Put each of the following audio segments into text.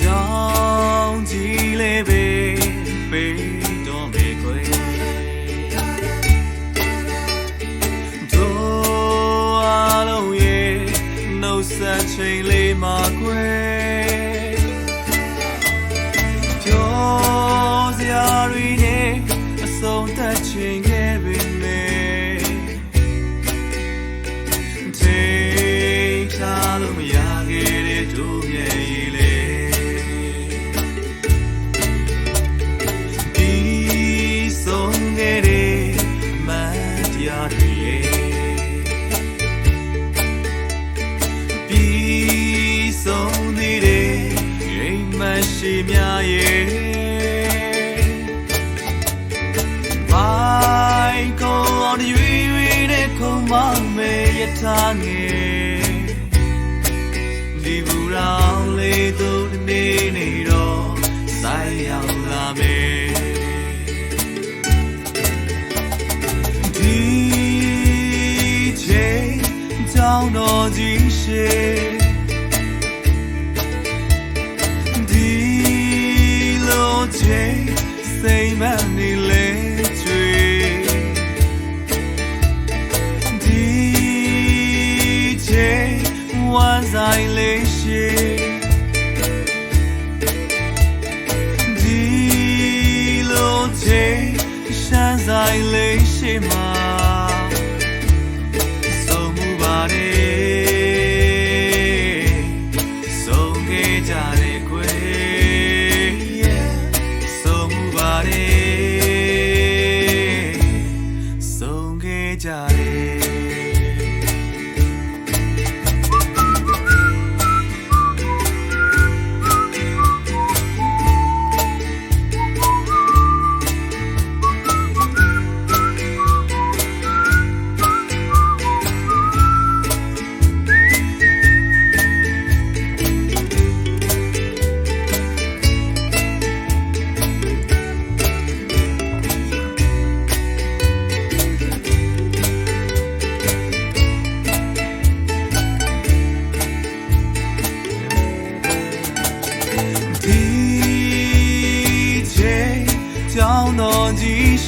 ကြောင်းကြည်လေးပဲပေးတော်မေခွေတို့အလုံးရဲ့နှုတ်ဆက်ချိန်လေးမှာကွယ် ရားတွေရဲ့ပြီးဆုံးသေးတယ်အိမ်မရှိများရဲ့မိုင်ကောင်းရွေရွေတဲ့ခုံမမဲရထားငယ်ဒီဘူရောင်လေးသူ ဒီချိန်ကြောင်းတော်ကြီးရှေဒီလိုချိန်စိတ်မနေ ရှေမှာဆုံးမှုပါတယ်ဆုံးခဲ့ကြတယ်ကွယ် yeah ဆုံးမှုပါတယ်ဆုံးခဲ့ကြတယ်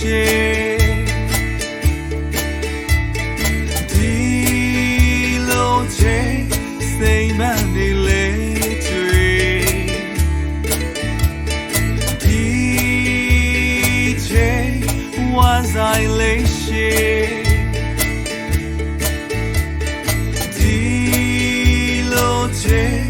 ကြီးရှေဒီလိုချိန်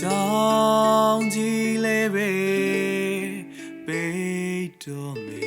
ကြောင်းကြီးလေးပဲပေတော်မ